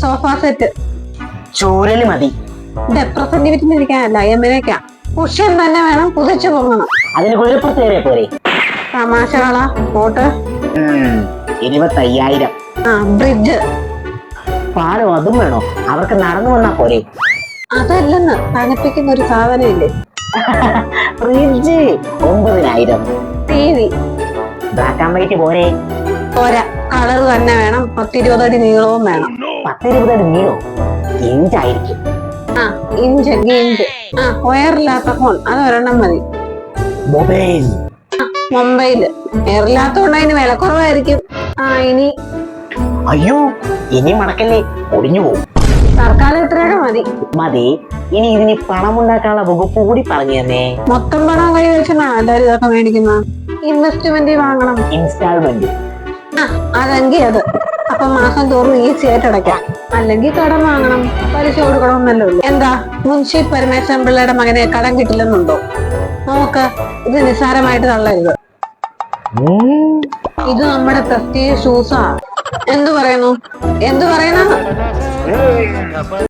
Sofa set. ചൂരൽ മതി. എമ്മിനേക്കാ cushion തന്നെ വേണം കുതിച്ചു പൊങ്ങണം. അതിന് കുതിരപ്പുറത്ത് കയറിയ പോരെ. തമാശകളാ ഇരുപത്തയ്യായിരം. ആ ബ്രിഡ്ജ്. പാലം അതും വേണോ? അവർക്ക് നടന്നു വന്നാ പോരെ. അതല്ലെന്ന് തണുപ്പിക്കുന്ന ഒരു സാധനമില്ലേ? ഫ്രിഡ്ജ് ഒമ്പതിനായിരം. T V black and white പോരെ. പോരാ കളർ തന്നെ വേണം പത്തിരുപതടി നീളവും വേണം. പത്തിരുപത് അടി നീളോ ഇഞ്ചായിരിക്കും. ആ ഇഞ്ച് ഇഞ്ച്. ആ. വയറില്ലാത്ത ഫോൺ. അത് ഒരെണ്ണം മതി. മൊബൈൽ. മുംബൈയിൽ വയറില്ലാത്തോണ്ട് അതിന് വില കുറവായിരിക്കും. ആ ഇനി അയ്യോ ഇനി മടക്കല്ലേ? ഒടിഞ്ഞു പോകും തൽക്കാലം എത്രയൊക്കെ മതി. മതി. ഇനി ഇതിന് പണമുണ്ടാക്കാനുള്ള വകുപ്പ് കൂടി പറഞ്ഞു തന്നെ. മൊത്തം പണം കൈ വെച്ചാണ് എല്ലാരും ഇതൊക്കെ മേടിക്കുന്ന? ഇൻവെസ്റ്റ്മെന്റ് വാങ്ങണം. ഇൻസ്റ്റാൾമെന്റ് ആ അതെങ്കിൽ അത്. അപ്പൊ മാസം തോറും ഈസി ആയിട്ട് അടയ്ക്കാം. അല്ലെങ്കിൽ കടം വാങ്ങണം. പലിശ കൊടുക്കണമെന്നല്ലേ ഉള്ളൂ. എന്താ? മുൻഷി പരമേശ്വരൻ പിള്ളയുടെ മകനെ കടം കിട്ടില്ലെന്നുണ്ടോ? നോക്ക് ഇത് നിസ്സാരമായിട്ട് തള്ളരുത്. ഇത് നമ്മുടെ പ്രത്യേക ഷൂസാ എന്തു പറയുന്നു? എന്തു പറയുന്നു?